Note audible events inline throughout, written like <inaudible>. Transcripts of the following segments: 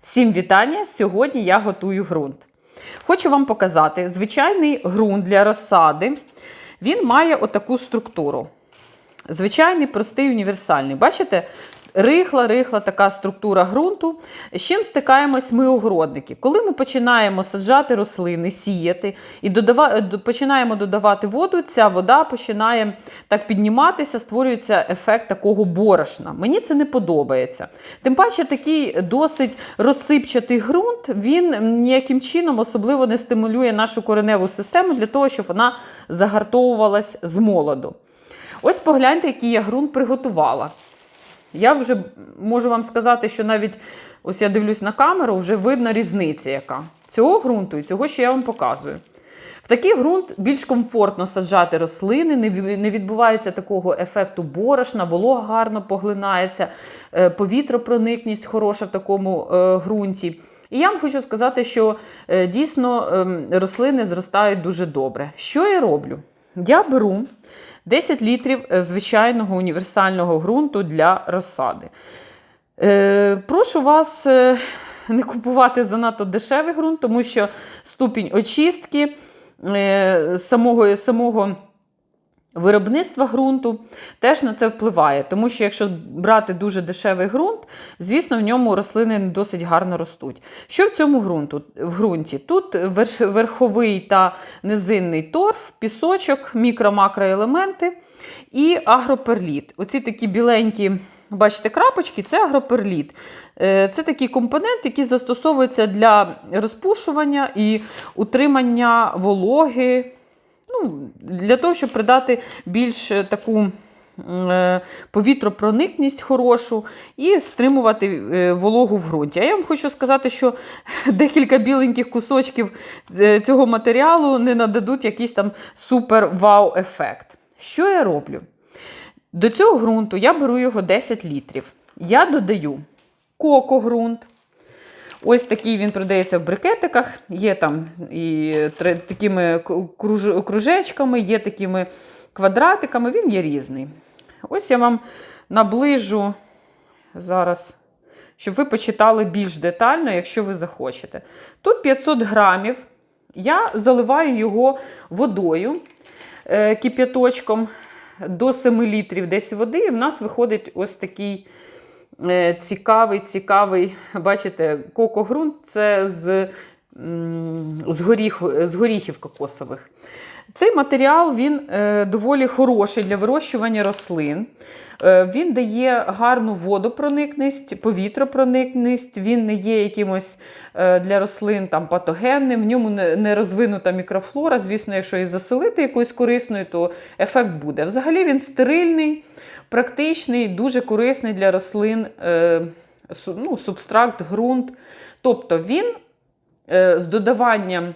Всім вітання! Сьогодні я готую ґрунт. Хочу вам показати звичайний ґрунт для розсади. Він має отаку структуру. Звичайний, простий, універсальний. Бачите? Рихла-рихла така структура ґрунту. З чим стикаємось ми огородники? Коли ми починаємо саджати рослини, сіяти і додава... починаємо додавати воду, ця вода починає так підніматися, створюється ефект такого борошна. Мені це не подобається. Тим паче, такий досить розсипчатий ґрунт, він ніяким чином особливо не стимулює нашу кореневу систему для того, щоб вона загартовувалась з молоду. Ось погляньте, який я ґрунт приготувала. Я вже можу вам сказати, що навіть ось я дивлюсь на камеру, вже видно різниця, яка цього ґрунту і цього, що я вам показую. В такий ґрунт більш комфортно саджати рослини, не відбувається такого ефекту борошна, волога гарно поглинається, е, повітропроникність хороша в такому е, ґрунті. І я вам хочу сказати, що е, дійсно ем, рослини зростають дуже добре. Що я роблю? Я беру 10 літрів е, звичайного універсального ґрунту для розсади. Е, прошу вас е, не купувати занадто дешевий ґрунт, тому що ступінь очистки самого, самого виробництва ґрунту теж на це впливає. Тому що якщо брати дуже дешевий ґрунт, звісно, в ньому рослини досить гарно ростуть. Що в цьому ґрунту? В ґрунті? Тут верховий та низинний торф, пісочок, мікро-макроелементи і агроперліт. Оці такі біленькі, бачите, крапочки це агроперліт. Е, Це такий компонент, який застосовується для розпушування і утримання вологи. Ну, для того, щоб придати більш е, таку е, повітропроникність хорошу і стримувати е, вологу в ґрунті. А я вам хочу сказати, що <laughs> декілька біленьких кусочків цього матеріалу не нададуть якийсь там супер-вау-ефект. Що я роблю? До цього ґрунту я беру його 10 літрів. Я додаю коко-ґрунт. Ось такий він продається в брикетиках. Є там і такими кружечками, є такими квадратиками, він є різний. Ось я вам наближу зараз, щоб ви почитали більш детально, якщо ви захочете. Тут 500 грамів. Я заливаю його водою, е, кип'яточком до 7 літрів десь води, і в нас виходить ось такий цікавий, цікавий, бачите, кокогрунт це з, з, горіх, з горіхів кокосових. Цей матеріал він е, доволі хороший для вирощування рослин. Е, Він дає гарну водопроникність, повітропроникність, він не є якимось е, для рослин там, патогенним, в ньому не розвинута мікрофлора. Звісно, якщо і заселити якоюсь корисною, то ефект буде. Взагалі він стерильний, практичний, дуже корисний для рослин е, ну, субстракт, ґрунт. Тобто він е, з додаванням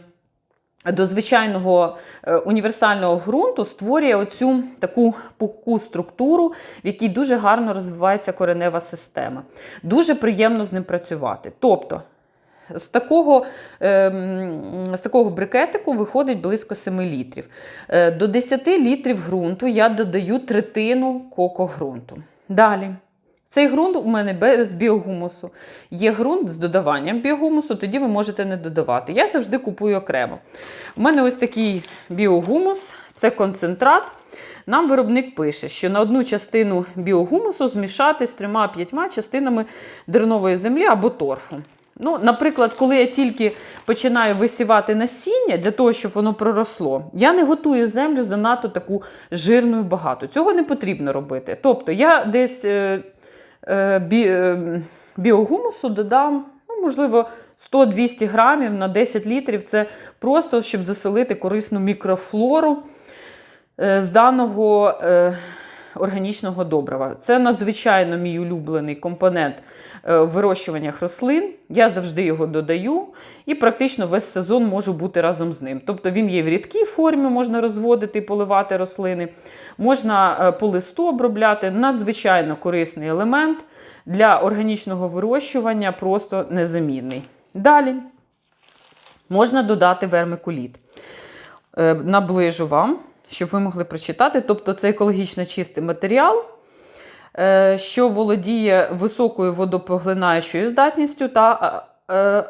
до звичайного е, універсального ґрунту створює оцю таку пухку структуру, в якій дуже гарно розвивається коренева система. Дуже приємно з ним працювати. Тобто, з такого, ем, з такого брикетику виходить близько 7 літрів. Е, До 10 літрів ґрунту я додаю третину коко-ґрунту. Далі. Цей ґрунт у мене без біогумусу. Є ґрунт з додаванням біогумусу, тоді ви можете не додавати. Я завжди купую окремо. У мене ось такий біогумус, це концентрат. Нам виробник пише, що на одну частину біогумусу змішати з трьома-п'ятьма частинами дернової землі або торфу. Ну, наприклад, коли я тільки починаю висівати насіння для того, щоб воно проросло, я не готую землю занадто таку жирною багато. Цього не потрібно робити. Тобто я десь е, е, бі, е, біогумусу додам, ну, можливо, 100-200 грамів на 10 літрів. Це просто щоб заселити корисну мікрофлору е, з даного е, органічного добрива. Це надзвичайно мій улюблений компонент е, в вирощуваннях рослин. Я завжди його додаю і практично весь сезон можу бути разом з ним. Тобто він є в рідкій формі, можна розводити і поливати рослини, можна е, по листу обробляти. Надзвичайно корисний елемент для органічного вирощування, просто незамінний. Далі можна додати вермикуліт. Е, Наближу вам, щоб ви могли прочитати. Тобто це екологічно чистий матеріал, е, що володіє високою водопоглинаючою здатністю та е,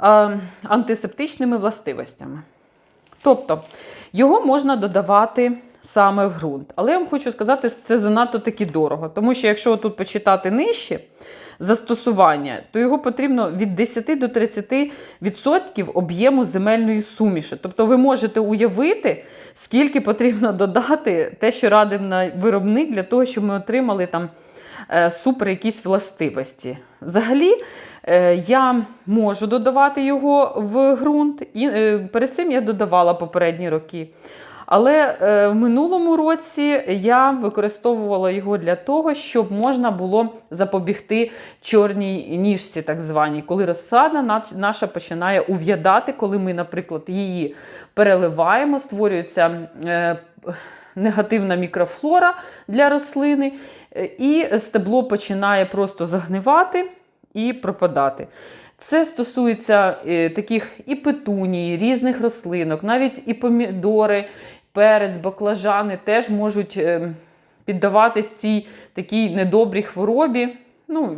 а, антисептичними властивостями. Тобто його можна додавати саме в ґрунт. Але я вам хочу сказати, що це занадто таки дорого. Тому що якщо тут почитати нижче застосування, то його потрібно від 10 до 30% об'єму земельної суміші. Тобто ви можете уявити, скільки потрібно додати те, що радив на виробник, для того, щоб ми отримали там е, супер якісь властивості. Взагалі, е, я можу додавати його в ґрунт, і е, перед цим я додавала попередні роки. Але е, в минулому році я використовувала його для того, щоб можна було запобігти чорній ніжці, так званій, коли розсада наша починає ув'ядати, коли ми, наприклад, її переливаємо, створюється е, негативна мікрофлора для рослини, і стебло починає просто загнивати і пропадати. Це стосується е, таких і петуній, різних рослинок, навіть і помідори, перець, баклажани теж можуть е, піддаватись цій такій недобрій хворобі. Ну,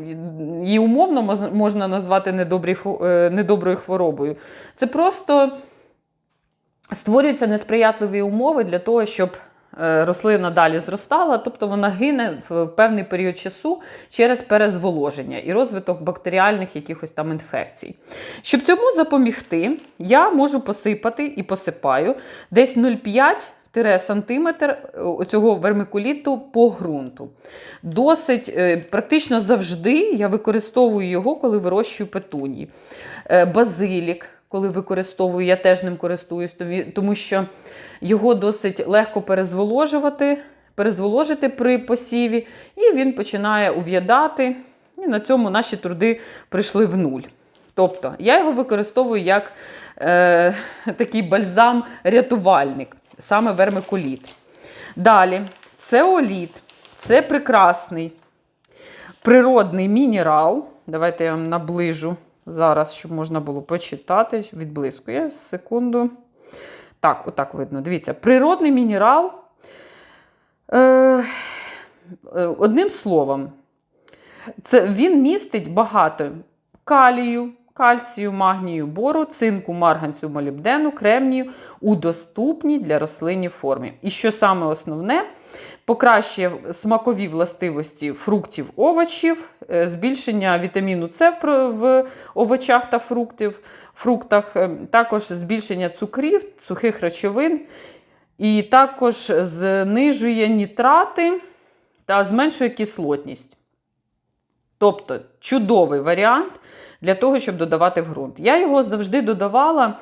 її умовно можна назвати недобрі, е, недоброю хворобою. Це просто створюються несприятливі умови для того, щоб рослина далі зростала, тобто вона гине в певний період часу через перезволоження і розвиток бактеріальних якихось там інфекцій. Щоб цьому запобігти, я можу посипати і посипаю десь 0,5 сантиметр цього вермикуліту по ґрунту. Досить е, практично завжди я використовую його, коли вирощую петунії. Е, Базилік, коли використовую, я теж ним користуюсь, тому що його досить легко перезволожувати, перезволожити при посіві, і він починає ув'ядати. І на цьому наші труди прийшли в нуль. Тобто я його використовую як е, такий бальзам-рятувальник, саме вермикуліт. Далі, це оліт, це прекрасний природний мінерал. Давайте я вам наближу зараз, щоб можна було почитати. Відблискує секунду. Так, отак видно. Дивіться, природний мінерал. Е, е, одним словом, це, він містить багато калію, кальцію, магнію, бору, цинку, марганцю, молібдену, кремнію у доступній для рослинній формі. І що саме основне, покращує смакові властивості фруктів, овочів, е, збільшення вітаміну С в овочах та фруктів, фруктах, е, також збільшення цукрів, сухих речовин, і також знижує нітрати та зменшує кислотність. Тобто чудовий варіант для того, щоб додавати в ґрунт. Я його завжди додавала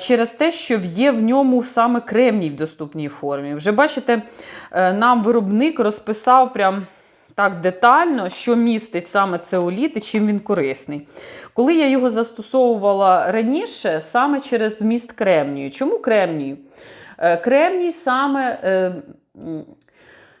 через те, що є в ньому саме кремній в доступній формі. Вже бачите, е, нам виробник розписав прям так детально, що містить саме цеоліт і чим він корисний. Коли я його застосовувала раніше, саме через вміст кремнію. Чому кремнію? Е, Кремній саме е,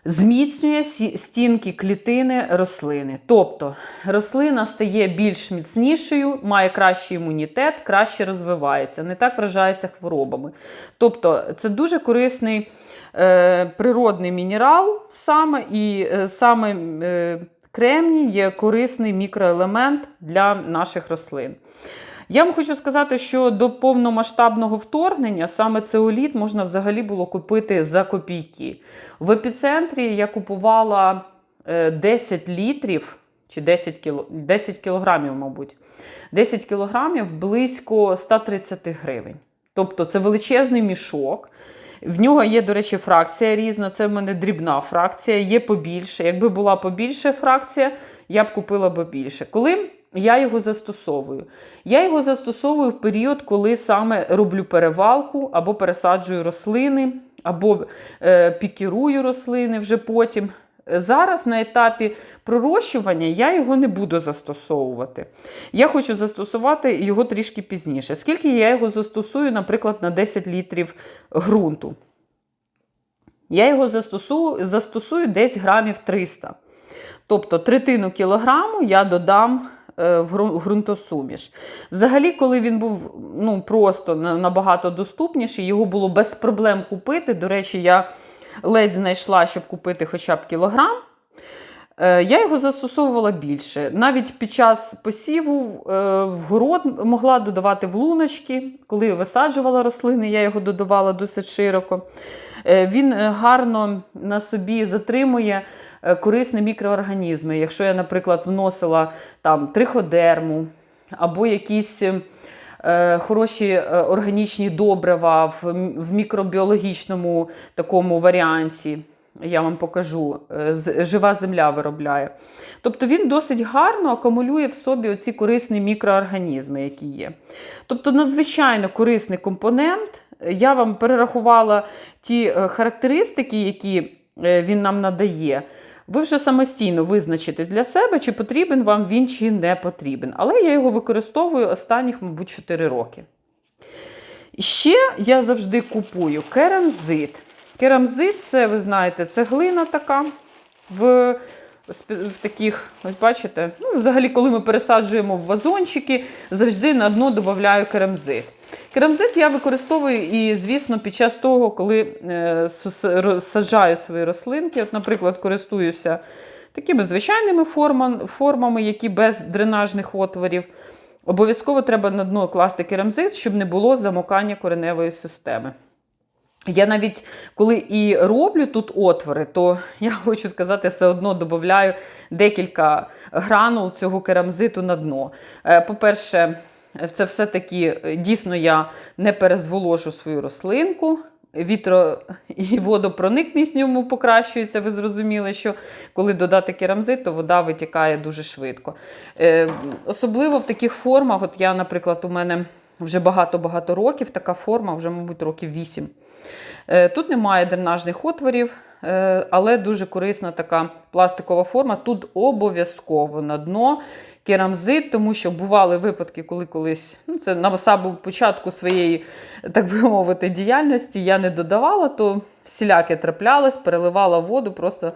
зміцнює стінки клітини рослини. Тобто рослина стає більш міцнішою, має кращий імунітет, краще розвивається, не так вражається хворобами. Тобто, це дуже корисний е, природний мінерал, саме і е, саме е, кремній є корисний мікроелемент для наших рослин. Я вам хочу сказати, що до повномасштабного вторгнення саме цеоліт можна взагалі було купити за копійки. В епіцентрі я купувала е, 10 літрів чи 10, кіло, 10 кілограмів, мабуть. 10 кілограмів близько 130 гривень. Тобто це величезний мішок. В нього є, до речі, фракція різна. Це в мене дрібна фракція, є побільше. Якби була побільше фракція, я б купила б більше. Коли я його застосовую? Я його застосовую в період, коли саме роблю перевалку або пересаджую рослини, або е, пікірую рослини вже потім. Зараз на етапі пророщування я його не буду застосовувати. Я хочу застосувати його трішки пізніше. Скільки я його застосую, наприклад, на 10 літрів ґрунту? Я його застосую, застосую десь грамів 300. Тобто третину кілограму я додам в гру- ґрунтосуміш. Взагалі, коли він був ну, просто набагато доступніший, його було без проблем купити. До речі, я ледь знайшла, щоб купити хоча б кілограм. Е, Я його застосовувала більше. Навіть під час посіву е, в город могла додавати в луночки. Коли висаджувала рослини, я його додавала досить широко. Е, Він е, гарно на собі затримує е, корисні мікроорганізми. Якщо я, наприклад, вносила там триходерму або якісь е, хороші е, органічні добрива в, в мікробіологічному такому варіанті. Я вам покажу, е, жива земля виробляє. Тобто він досить гарно акумулює в собі оці корисні мікроорганізми, які є. Тобто надзвичайно корисний компонент. Я вам перерахувала ті е, характеристики, які е, він нам надає. Ви вже самостійно визначитесь для себе, чи потрібен вам він, чи не потрібен. Але я його використовую останніх, мабуть, 4 роки. Ще я завжди купую керамзит. Керамзит це, ви знаєте, це глина така в, в таких, ось бачите, ну, взагалі, коли ми пересаджуємо в вазончики, завжди на дно додаю керамзит. Керамзит я використовую і, звісно, під час того, коли е, саджаю свої рослинки. От, наприклад, користуюся такими звичайними формами, які без дренажних отворів. Обов'язково треба на дно класти керамзит, щоб не було замокання кореневої системи. Я навіть коли і роблю тут отвори, то я <laughs> хочу сказати, все одно додаю декілька гранул цього керамзиту на дно. Е, По-перше, це все-таки е, дійсно я не перезволожу свою рослинку. Вітро і водопроникність в ньому покращується. Ви зрозуміли, що коли додати керамзит, то вода витікає дуже швидко. Е, особливо в таких формах, от я, наприклад, у мене вже багато-багато років, така форма, вже, мабуть, років 8. Е, Тут немає дренажних отворів, е, але дуже корисна така пластикова форма. Тут обов'язково на дно керамзит, тому що бували випадки, коли колись ну, це на самому початку своєї, так би мовити, діяльності я не додавала, то всіляке траплялось, переливала воду просто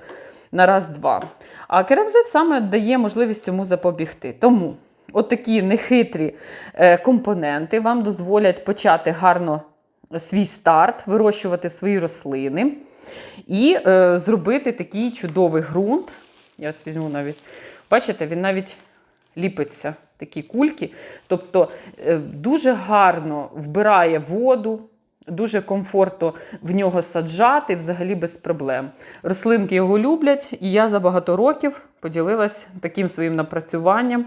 на раз-два. А керамзит саме дає можливість цьому запобігти. Тому от нехитрі е, компоненти вам дозволять почати гарно свій старт, вирощувати свої рослини і е, зробити такий чудовий ґрунт. Я ось візьму навіть, бачите, він навіть ліпиться, такі кульки. Тобто е, дуже гарно вбирає воду, дуже комфортно в нього саджати, взагалі без проблем. Рослинки його люблять, і я за багато років поділилась таким своїм напрацюванням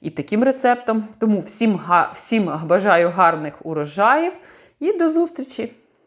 і таким рецептом. Тому всім, всім бажаю гарних урожаїв і до зустрічі!